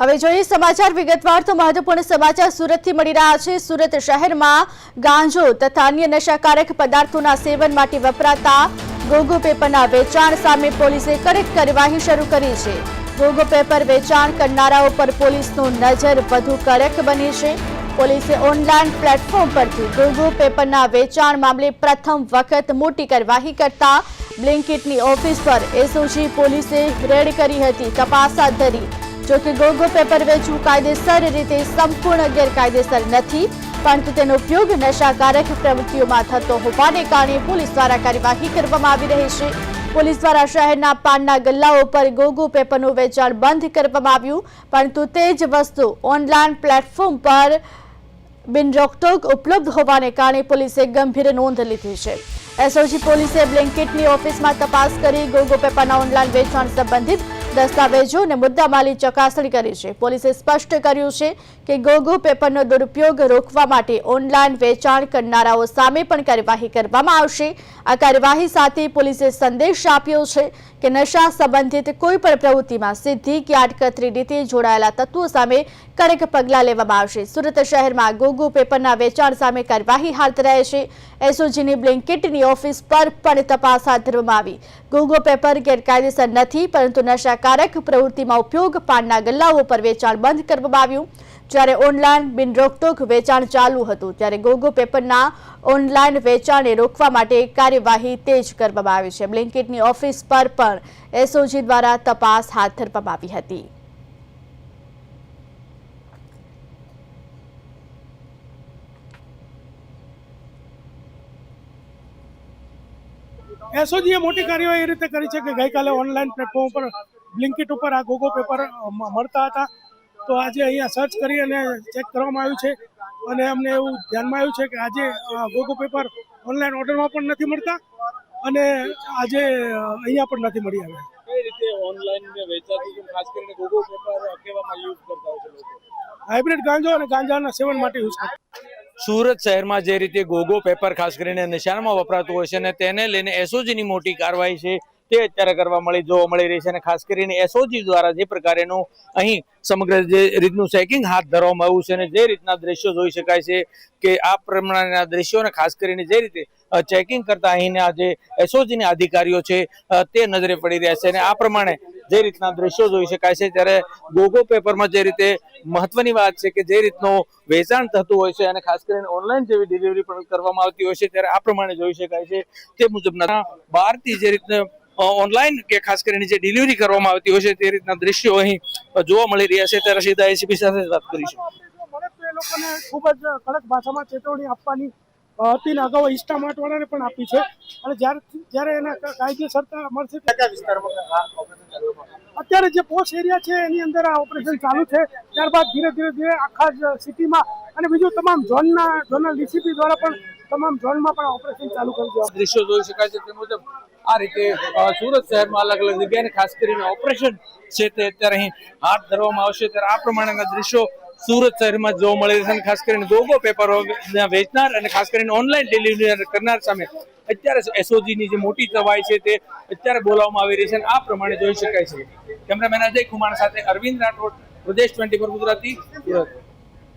હવે જોઈએ સમાચાર. વિગતવાર તો મહત્વપૂર્ણ સમાચાર સુરતથી મળી રહ્યા છે. સુરત શહેરમાં ગાંજો તથા અન્ય નશાકારક પદાર્થોના સેવન માટે વપરાતા ગોગો પેપરના વેચાણ સામે પોલીસે કડક કાર્યવાહી શરૂ કરી છે. ગોગો પેપર વેચાણ કરનારાઓ પર પોલીસનું નજર વધુ કડક બની છે. પોલીસે ઓનલાઈન પ્લેટફોર્મ પરથી ગોગો પેપરના વેચાણ મામલે પ્રથમ વખત મોટી કાર્યવાહી કરતા બ્લિંકિટની ઓફિસ પર એસઓજી પોલીસે રેડ કરી હતી. તપાસ હાથ ધરી જો કે ગોગો પેપર વેચવું કાયદેસર રીતે સંપૂર્ણ ગેરકાયદેસર નથી પરંતુ તેનો ઉપયોગ નશાકારક પ્રવૃત્તિઓમાં થતો હોવાને કારણે પોલીસ દ્વારા કાર્યવાહી કરવામાં આવી રહી છે. પોલીસ દ્વારા શહેરના પાનના ગલ્લાઓ પર ગોગો પેપરનું વેચાણ બંધ કરવામાં આવ્યું, પરંતુ તે જ વસ્તુ ઓનલાઈન પ્લેટફોર્મ પર બિન રોકટોક ઉપલબ્ધ હોવાને કારણે પોલીસે ગંભીર નોંધ લીધી છે. એસઓજી પોલીસે બ્લેન્કેટની ઓફિસમાં તપાસ કરી ગોગો પેપરના ઓનલાઈન વેચાણ સંબંધિત દસ્તાવેજો અને મુદ્દામાલી ચકાસણી કરી છે. પોલીસે સ્પષ્ટ કર્યું છે કે ગોગો પેપરનો દુરુપયોગ રોકવા માટે ઓનલાઈન વેચાણ કરનારાઓ સામે પણ કાર્યવાહી કરવામાં આવશે. આ કાર્યવાહી સાથે પોલીસે સંદેશ આપ્યો છે કે નશા સંબંધિત કોઈ પણ પ્રવૃત્તિમાં સિદ્ધિ કે આડકતરી રીતે જોડાયેલા તત્વો સામે કડક પગલાં લેવામાં આવશે. સુરત શહેરમાં ગોગો પેપરના વેચાણ સામે કાર્યવાહી હાથ ધરાય છે. એસઓજીની બ્લેન્કેટની ઓફિસ પર પણ તપાસ હાથ ધરવામાં આવી. ગોગો પેપર ગેરકાયદેસર નથી, પરંતુ નશાકારક પ્રવૃત્તિમાં ઉપયોગ પાનના ગલ્લાઓ પર વેચાણ બંધ કરવામાં આવ્યું. જ્યારે ઓનલાઈન બિન રોકટોક વેચાણ ચાલુ હતું, ત્યારે ગોગો પેપરના ઓનલાઈન વેચાણને રોકવા માટે કાર્યવાહી તેજ કરવામાં આવી છે. બ્લેન્કેટની ઓફિસ પર પણ એસઓજી દ્વારા તપાસ હાથ ધરવામાં આવી હતી. એસઓજીએ મોટી કાર્યવાહી એ રીતે કરી છે કે ગઈકાલે ઓનલાઈન પ્લેટફોર્મ પર બ્લિંકિટ ઉપર આ ગોગો પેપર મળતા હતા. તો આજે અહીંયા સર્ચ કરી અને ચેક કરવામાં આવ્યું છે. અને અમને એવું ધ્યાનમાં આવ્યું છે કે આજે ગોગો પેપર ઓનલાઈન ઓર્ડરમાં પણ નથી મળતા અને આજે અહીંયા પણ નથી મળી આવ્યા. કઈ રીતે ઓનલાઈન વેચાતું ખાસ કરીને ગોગો પેપર કેવામાં યુઝ કરતા હોય છે લોકો. હાઇબ્રિડ ગાંજો અને ગાંજાના સેવન માટે યુઝ કરતા. સુરત શહેરમાં જે રીતે ગોગો પેપર ખાસ કરીને નિશાનમાં વપરાતું હોય છે અને તેને લઈને એસઓજીની મોટી કાર્યવાહી છે. તે અત્યારે કરવા મળી, જોવા મળી રહી છે અને ખાસ કરીને એસઓજી દ્વારા જે પ્રકારેનું અહીં સમગ્ર જે રીતનું ચેકિંગ હાથ ધરવામાં આવ્યું છે અને જે રીતના દ્રશ્યો જોઈ શકાય છે કે આ પ્રમાણેના દ્રશ્યોને ખાસ કરીને જે રીતે ચેકિંગ કરતા અહીંના જે એસઓજીના અધિકારીઓ છે તે નજરે પડી રહ્યા છે અને આ પ્રમાણે જે રીતના દ્રશ્યો જોઈ શકાય છે. ત્યારે ગોગો પેપરમાં જે રીતે મહત્વની વાત છે કે જે રીતનું વેચાણ થતું હોય છે અને ખાસ કરીને ઓનલાઈન જેવી ડિલિવરી પણ કરવામાં આવતી હોય છે, ત્યારે આ પ્રમાણે જોઈ શકાય છે. તે મુજબના બહારથી જે રીતના ઓનલાઈન કે ખાસ કરીને જે ડિલિવરી કરવામાં આવતી હોય છે તે રીતના દ્રશ્યો અહીં જોવા મળી રહ્યા છે. ત્યારે સીધા એસીપી સાથે વાત કરીશું. એ લોકોને ખૂબ જ કડક ભાષામાં ચેતવણી આપવાની હતી ને અગાઉ ઇન્સ્ટામાર્ટ વાળાને પણ આપી છે. અને જ્યારે જ્યારે એના કાયદેસરતા મળશે ત્યારે અત્યારે જે પોસ્ટ એરિયા છે એની અંદર આ ઓપરેશન ચાલુ છે. ત્યારબાદ ધીરે ધીરે ધીરે આખા જ સિટીમાં અને બીજું તમામ ઝોનના ઝોનલ ડીસીપી દ્વારા પણ તમામ ઝોનમાં પણ ઓપરેશન ચાલુ કરી દેવામાં દ્રશ્યો જોઈ શકાય છે તે મુજબ આ રીતે સુરત શહેરમાં અલગ અલગ જગ્યાએ ખાસ કરીને ઓપરેશન છે તે અત્યારે અહીં હાથ ધરવામાં આવશે. ત્યારે આ પ્રમાણેના દ્રશ્યો સુરત શહેરમાં જોવા મળે છે અને ખાસ કરીને ગોગો પેપર વેચનાર અને ખાસ કરીને ઓનલાઈન ડિલિવરી કરનાર સામે અત્યારે એસઓજીની જે મોટી તવાઈ છે તે અત્યારે બોલાવવામાં આવી રહી છે અને આ પ્રમાણે જોઈ શકાય છે. કેમેરામેન અજય કુમાર સાથે અરવિંદ રાઠોડ, પ્રદેશ ટ્વેન્ટી ગુજરાતી, સુરત.